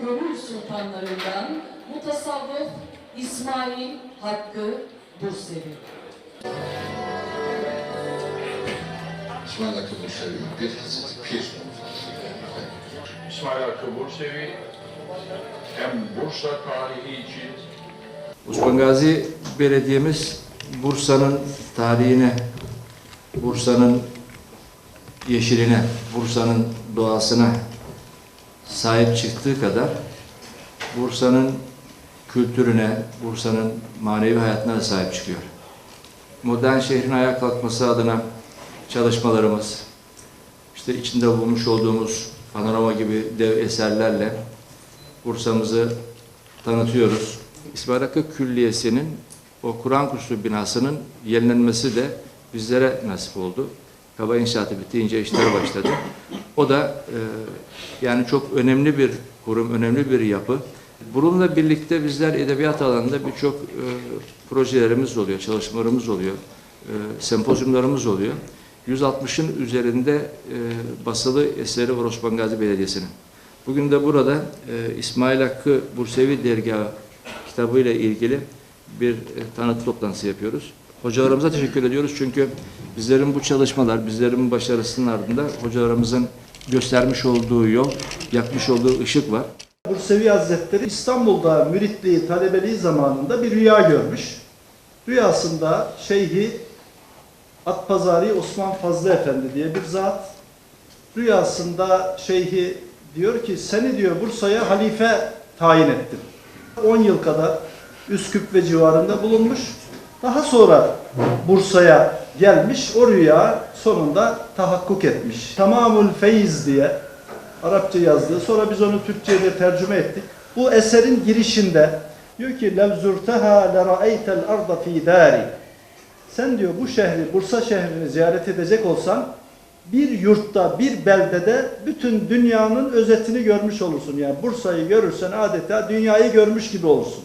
gönül sultanlarından mutasavvıf İsmail Hakkı Bursevi. İsmail Hakkı Bursevi bir Hazreti Pir. İsmail Hakkı Bursevi hem Bursa tarihi için Osman Gazi Belediye'miz Bursa'nın tarihine, Bursa'nın yeşiline, Bursa'nın doğasına sahip çıktığı kadar Bursa'nın kültürüne, Bursa'nın manevi hayatına da sahip çıkıyor. Modern şehrin ayağa kalkması adına çalışmalarımız, işte içinde bulmuş olduğumuz panorama gibi dev eserlerle Bursa'mızı tanıtıyoruz. İsmail Hakkı Külliyesi'nin o Kur'an kursu binasının yenilenmesi de bizlere nasip oldu. Kaba inşaatı bitince işler başladı. O da e, yani çok önemli bir kurum, önemli bir yapı. Bununla birlikte bizler edebiyat alanında birçok e, projelerimiz oluyor, çalışmalarımız oluyor, e, sempozyumlarımız oluyor. 160'ın üzerinde e, basılı eseri var Osman Gazi Belediyesi'nin. Bugün de burada e, İsmail Hakkı Bursevi Dergahı kitabı ile ilgili bir e, tanıtı toplantısı yapıyoruz. Hocalarımıza teşekkür ediyoruz çünkü bizlerin bu çalışmalar, bizlerin başarısının ardında hocalarımızın göstermiş olduğu yol, yakmış olduğu ışık var. Bursevi Hazretleri İstanbul'da müritliği, talebeliği zamanında bir rüya görmüş. Rüyasında Şeyhi Atpazari Osman Fazlı Efendi diye bir zat. Rüyasında Şeyhi diyor ki seni diyor Bursa'ya halife tayin ettim. 10 yıl kadar Üsküp ve civarında bulunmuş. Daha sonra Bursa'ya gelmiş, o rüya sonunda tahakkuk etmiş. Tamamül Feyz diye Arapça yazdığı, sonra biz onu Türkçe'ye tercüme ettik. Bu eserin girişinde diyor ki levzurteha lera'eytel arda fi dari. Sen diyor bu şehri, Bursa şehrini ziyaret edecek olsan bir yurtta, bir beldede bütün dünyanın özetini görmüş olursun. Yani Bursa'yı görürsen adeta dünyayı görmüş gibi olursun.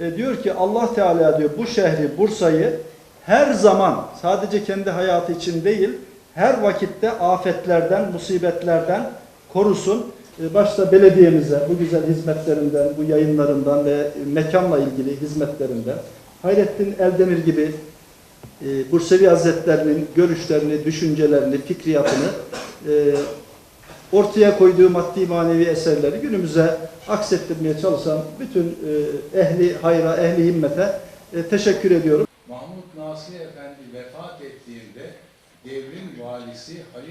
E diyor ki Allah Teala diyor bu şehri, Bursa'yı her zaman sadece kendi hayatı için değil, her vakitte afetlerden, musibetlerden korusun. E, Başta belediyemize bu güzel hizmetlerinden, bu yayınlarından ve mekanla ilgili hizmetlerinden Hayrettin Eldemir gibi e, Bursevi Hazretlerinin görüşlerini, düşüncelerini, fikriyatını e, ortaya koyduğu maddi manevi eserleri günümüze aksettirmeye çalışan bütün e, ehli hayra, ehli himmete e, teşekkür ediyorum. Mahmut Nasir Efendi vefat ettiğinde devrin valisi Halil